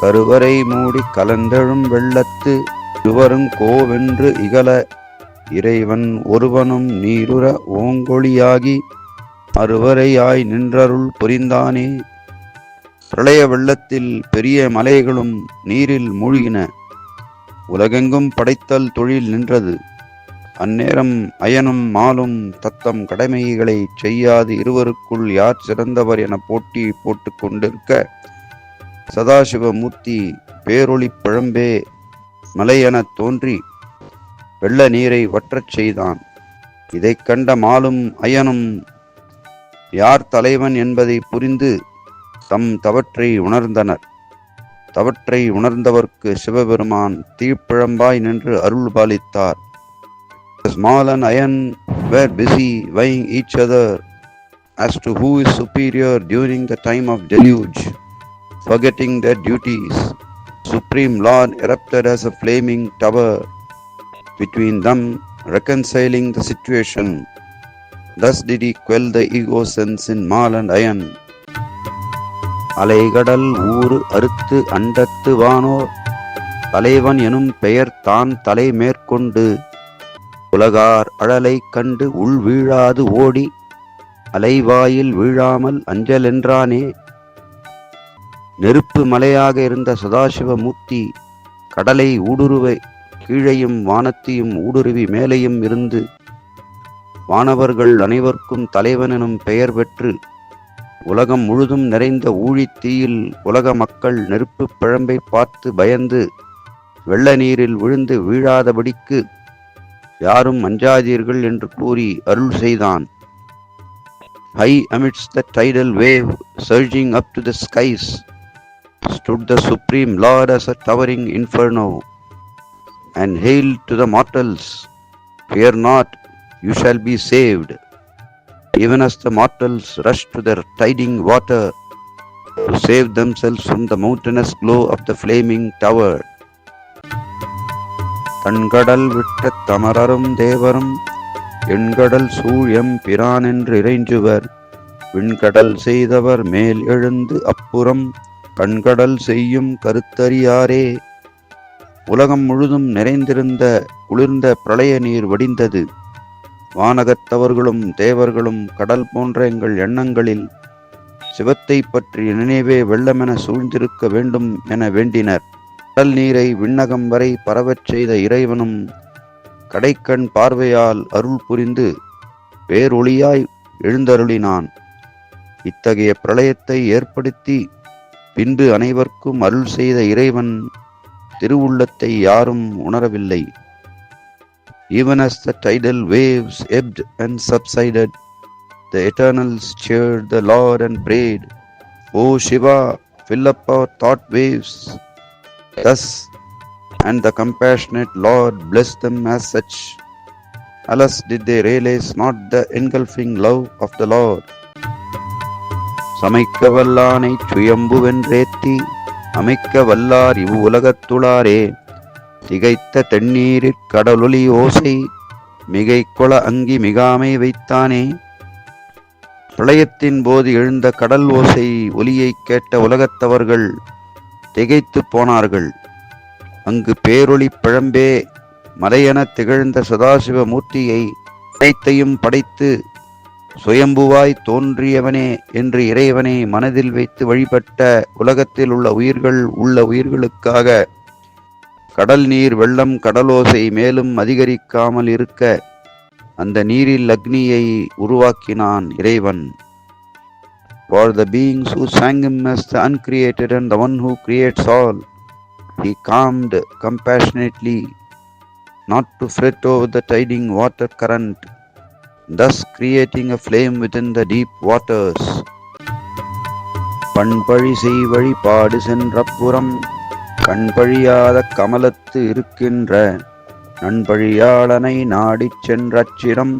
கருவறை மூடி கலந்தெழும் வெள்ளத்து இருவரும் கோவென்று இகல. இறைவன் ஒருவனும் நீருற ஓங்கொழியாகி அருவரையாய் நின்றருள் புரிந்தானே. பிரளய வெள்ளத்தில் பெரிய மலைகளும் நீரில் மூழ்கின. உலகெங்கும் படைத்தல் தொழில் நின்றது. அந்நேரம் அயனும் மாலும் தத்தம் கடமைகளை செய்யாது. இருவருக்குள் யார் சிறந்தவர் என போட்டி போட்டுக் கொண்டிருக்க சதாசிவமூர்த்தி பேரொளி பழம்பே மலையெனத் தோன்றி வெள்ள நீரை வற்றச் செய்தான். இதைக் கண்ட மாலும் அயனும் யார் தலைவன் என்பதை புரிந்து தம் தவற்றை உணர்ந்தனர். தவற்றை உணர்ந்தவர்க்கு சிவபெருமான் தீப்பிழம்பாய் நின்று அருள் பாலித்தார். Small and Ayan were busy vying each other. As to who is superior during the time of deluge, forgetting their duties. Supreme Lord erupted as a flaming tower between them, reconciling the situation. Thus did he quell the ego sense in Mal and Iron. அலைகடல் ஊறு அறுத்து அண்டத்து வானோர் தலைவன் எனும் பெயர் தான் தலை மேற்கொண்டு உலகார் அழலை கண்டு உள் வீழாது ஓடி அலைவாயில் வீழாமல் அஞ்சலென்றானே நெருப்பு மலையாக இருந்த சதாசிவ மூர்த்தி கடலை ஊடுருவ கீழையும் வானத்தையும் ஊடுருவி மேலேயும் இருந்து வானவர்கள் அனைவருக்கும் தலைவனெனும் பெயர் பெற்று உலகம் முழுதும் நிறைந்த ஊழித் தீயில் உலக மக்கள் நெருப்புப் பிழம்பை பார்த்து பயந்து வெள்ள நீரில் விழுந்து வீழாதபடிக்கு யாரும் அஞ்சாதீர்கள் என்று கூறி அருள் செய்தான். High amidst the tidal wave surging up to the skies stood the Supreme Lord as a towering inferno and hailed to the mortals, Fear not, you shall be saved. Even as the mortals rushed to their tiding water to save themselves from the mountainous glow of the flaming tower. தன்கடல் விட்ட தமரரும் தேவரும் எண்கடல் சூழம் பிரான் என்று இறைஞ்சுவர் விண்கடல் செய்தவர் மேல் எழுந்து அப்புறம் கண்கடல் செய்யும் கருத்தறியாரே. உலகம் முழுதும் நிறைந்திருந்த குளிர்ந்த பிரளய நீர் வடிந்தது. வானகத்தவர்களும் தேவர்களும் கடல் போன்ற எங்கள் எண்ணங்களில் சிவத்தை பற்றிய நினைவே வெள்ளமென சூழ்ந்திருக்க வேண்டும் என வேண்டினர். கடல் நீரை விண்ணகம் வரை பரவச் செய்த இறைவனும் கடைக்கண் பார்வையால் அருள் புரிந்து பேரொளியாய் எழுந்தருளினான். இத்தகைய பிரளயத்தை ஏற்படுத்தி பின்பு அனைவருக்கும் அருள் செய்த இறைவன் திருவுள்ளத்தை யாரும் உணரவில்லை Even as the tidal waves ebbed and subsided, the Eternals cheered the Lord and prayed, O Shiva, fill up our thought waves. Thus, and the compassionate Lord blessed them as such. Alas, did they realize not the engulfing love of the Lord? சமைக்க வல்லானை சுயம்புவென்றேத்தி அமைக்க வல்லார் இவ் உலகத்துளாரே. திகைத்த தென்னீரிற் கடலொலி ஓசை மிகைக்கொள அங்கி மிகாமை வைத்தானே. பிரளயத்தின் போது எழுந்த கடல் ஓசை ஒலியைக் கேட்ட உலகத்தவர்கள் திகைத்துப் போனார்கள். அங்கு பேரொளி பிழம்பே மலையென திகழ்ந்த சதாசிவ மூர்த்தியை அனைத்தையும் படைத்து சுயம்புவாய் தோன்றியவனே என்று இறைவனை மனதில் வைத்து வழிபட்ட உலகத்தில் உள்ள உயிர்கள் உள்ள உயிர்களுக்காக கடல் நீர் வெள்ளம் கடலோசை மேலும் அதிகரிக்காமல் இருக்க அந்த நீரில் அக்னியை உருவாக்கினான் இறைவன் For the beings who sang him as the uncreated and the one who creates all, he calmed compassionately, not to fret over the tiding water current, thus creating a flame within the deep waters. பண்பழி செய் வழிபாடு சென்றப்புறம் கண்பழியாத கமலத்து இருக்கின்ற நண்பழியாளனை நாடிச் சென்றச்சிரம்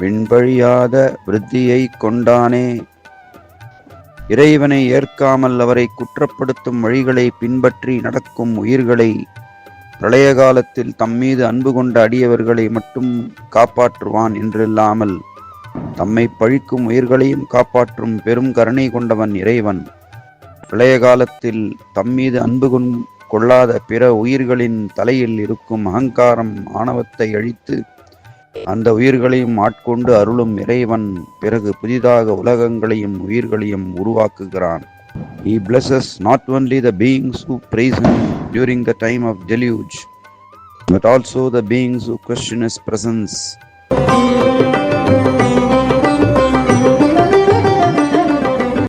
விண்பழியாத விருத்தியை கொண்டானே இறைவனை ஏற்காமல் அவரை குற்றப்படுத்தும் வழிகளை பின்பற்றி நடக்கும் உயிர்களை பிரளய காலத்தில் தம்மீது அன்பு கொண்ட அடியவர்களை மட்டும் காப்பாற்றுவான் என்றில்லாமல் தம்மை பழிக்கும் உயிர்களையும் காப்பாற்றும் பெரும் கருணை கொண்டவன் இறைவன். பிரளய காலத்தில் தம்மீது அன்பு கொண் கொள்ளாத பிற உயிர்களின் தலையில் இருக்கும் அகங்காரம் ஆணவத்தை அழித்து அந்த உயிர்களையும் ஆட்கொண்டு அருளும் இறைவன் பிறகு புதிதாக உலகங்களையும் உயிர்களையும் உருவாக்குகிறான். He blesses not only the beings who praise him during the time of deluge, but also the beings who question his presence